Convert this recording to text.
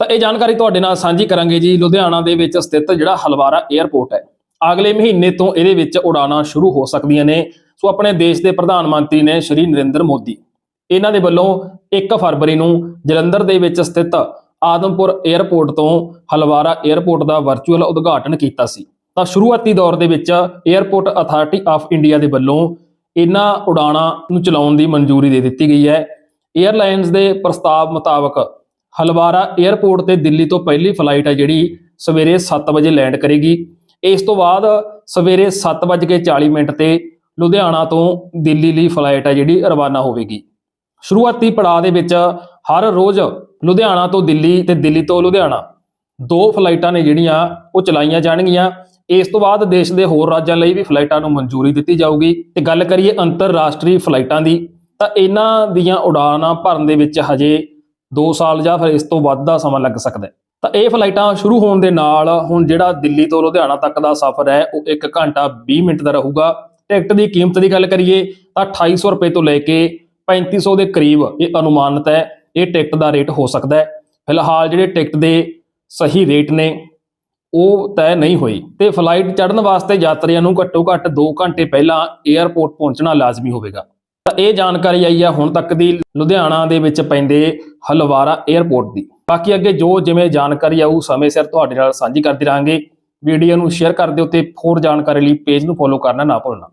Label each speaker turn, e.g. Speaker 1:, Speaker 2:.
Speaker 1: ਤਾਂ ਇਹ ਜਾਣਕਾਰੀ ਤੁਹਾਡੇ ਨਾਲ ਸਾਂਝੀ ਕਰਾਂਗੇ ਜੀ। ਲੁਧਿਆਣਾ ਦੇ ਵਿੱਚ ਸਥਿਤ ਜਿਹੜਾ ਹਲਵਾਰਾ 에ਅਰਪੋਰਟ ਹੈ, ਅਗਲੇ ਮਹੀਨੇ ਤੋਂ ਇਹਦੇ ਵਿੱਚ ਉਡਾਣਾ ਸ਼ੁਰੂ ਹੋ ਸਕਦੀਆਂ ਨੇ। ਸੋ ਆਪਣੇ ਦੇਸ਼ ਦੇ ਪ੍ਰਧਾਨ ਮੰਤਰੀ ਨੇ ਸ਼੍ਰੀ ਨਰਿੰਦਰ ਮੋਦੀ, ਇਹਨਾਂ ਦੇ ਵੱਲੋਂ 1 ਫਰਵਰੀ ਨੂੰ ਜਲੰਧਰ ਦੇ ਵਿੱਚ ਸਥਿਤ ਆਦਮਪੁਰ 에ਅਰਪੋਰਟ ਤੋਂ ਹਲਵਾਰਾ 에ਅਰਪੋਰਟ ਦਾ ਵਰਚੁਅਲ ਉਦਘਾਟਨ ਕੀਤਾ ਸੀ। ਤਾਂ ਸ਼ੁਰੂਆਤੀ ਦੌਰ ਦੇ ਵਿੱਚ 에ਅਰਪੋਰਟ ਅਥਾਰਟੀ ਆਫ ਇੰਡੀਆ ਦੇ ਵੱਲੋਂ ਇਹਨਾਂ ਉਡਾਣਾਂ ਨੂੰ ਚਲਾਉਣ ਦੀ ਮਨਜ਼ੂਰੀ ਦੇ ਦਿੱਤੀ ਗਈ ਹੈ। 에ਅਰਲਾਈਨਸ ਦੇ ਪ੍ਰਸਤਾਵ ਮੁਤਾਬਕ ਹਲਵਾਰਾ 에ਅਰਪੋਰਟ ਤੇ ਦਿੱਲੀ ਤੋਂ ਪਹਿਲੀ ਫਲਾਈਟ ਹੈ ਜਿਹੜੀ ਸਵੇਰੇ 7 ਵਜੇ ਲੈਂਡ ਕਰੇਗੀ। ਇਸ ਤੋਂ ਬਾਅਦ ਸਵੇਰੇ 7:40 ਮਿੰਟ ਤੇ ਲੁਧਿਆਣਾ ਤੋਂ ਦਿੱਲੀ ਲਈ ਫਲਾਈਟ ਹੈ ਜਿਹੜੀ ਰਵਾਨਾ ਹੋਵੇਗੀ। ਸ਼ੁਰੂਆਤੀ ਪੜਾਅ ਦੇ ਵਿੱਚ ਹਰ ਰੋਜ਼ ਲੁਧਿਆਣਾ ਤੋਂ ਦਿੱਲੀ ਤੇ ਦਿੱਲੀ ਤੋਂ ਲੁਧਿਆਣਾ ਦੋ ਫਲਾਈਟਾਂ ਨੇ ਜਿਹੜੀਆਂ ਉਹ ਚਲਾਈਆਂ ਜਾਣਗੀਆਂ। ਇਸ ਤੋਂ ਬਾਅਦ ਦੇਸ਼ ਦੇ ਹੋਰ ਰਾਜਾਂ ਲਈ ਵੀ ਫਲਾਈਟਾਂ ਨੂੰ ਮਨਜ਼ੂਰੀ ਦਿੱਤੀ ਜਾਊਗੀ। ਤੇ ਗੱਲ ਕਰੀਏ ਅੰਤਰਰਾਸ਼ਟਰੀ ਫਲਾਈਟਾਂ ਦੀ, ਤਾਂ ਇਹਨਾਂ ਦੀਆਂ ਉਡਾਨਾਂ ਭਰਨ ਦੇ ਵਿੱਚ ਹਜੇ 2 ਸਾਲ ਜਾਂ ਫਿਰ ਇਸ ਤੋਂ ਵੱਧ ਦਾ ਸਮਾਂ ਲੱਗ ਸਕਦਾ ਹੈ। ਤਾਂ ਇਹ ਫਲਾਈਟਾਂ ਸ਼ੁਰੂ ਹੋਣ ਦੇ ਨਾਲ ਹੁਣ ਜਿਹੜਾ ਦਿੱਲੀ ਤੋਂ ਲੁਧਿਆਣਾ ਤੱਕ ਦਾ ਸਫ਼ਰ ਹੈ, ਉਹ 1 ਘੰਟਾ 20 ਮਿੰਟ ਦਾ ਰਹੂਗਾ। ਟਿਕਟ ਦੀ ਕੀਮਤ ਦੀ ਗੱਲ ਕਰੀਏ ਤਾਂ 2800 ਰੁਪਏ ਤੋਂ ਲੈ ਕੇ 3500 ਦੇ ਕਰੀਬ ਇਹ ਅਨੁਮਾਨਿਤ ਹੈ, ਇਹ ਟਿਕਟ ਦਾ ਰੇਟ ਹੋ ਸਕਦਾ ਹੈ। ਫਿਲਹਾਲ ਜਿਹੜੇ ਟਿਕਟ ਦੇ ਸਹੀ ਰੇਟ ਨੇ, ਉਹ ਤੈਅ ਨਹੀਂ ਹੋਈ ਤੇ ਫਲਾਈਟ ਚੜ੍ਹਨ ਵਾਸਤੇ ਯਾਤਰੀਆਂ ਨੂੰ ਘੱਟੋ ਘੱਟ 2 ਘੰਟੇ ਪਹਿਲਾਂ 에ਅਰਪੋਰਟ ਪਹੁੰਚਣਾ ਲਾਜ਼ਮੀ ਹੋਵੇਗਾ। ਤਾਂ ਇਹ ਜਾਣਕਾਰੀ ਆਈ ਆ ਹੁਣ ਤੱਕ ਦੀ ਲੁਧਿਆਣਾ ਦੇ ਵਿੱਚ ਪੈਂਦੇ ਹਲਵਾਰਾ 에ਅਰਪੋਰਟ ਦੀ। ਬਾਕੀ ਅੱਗੇ ਜੋ ਜਿਵੇਂ ਜਾਣਕਾਰੀ ਆਊ, ਸਮੇਂ ਸਿਰ ਤੁਹਾਡੇ ਨਾਲ ਸਾਂਝੀ ਕਰਦੇ ਰਹਾਂਗੇ। ਵੀਡੀਓ ਨੂੰ ਸ਼ੇਅਰ ਕਰ ਦਿਓ ਤੇ ਹੋਰ ਜਾਣਕਾਰੀ ਲਈ ਪੇਜ ਨੂੰ ਫੋਲੋ ਕਰਨਾ ਨਾ ਭੁੱਲਣਾ।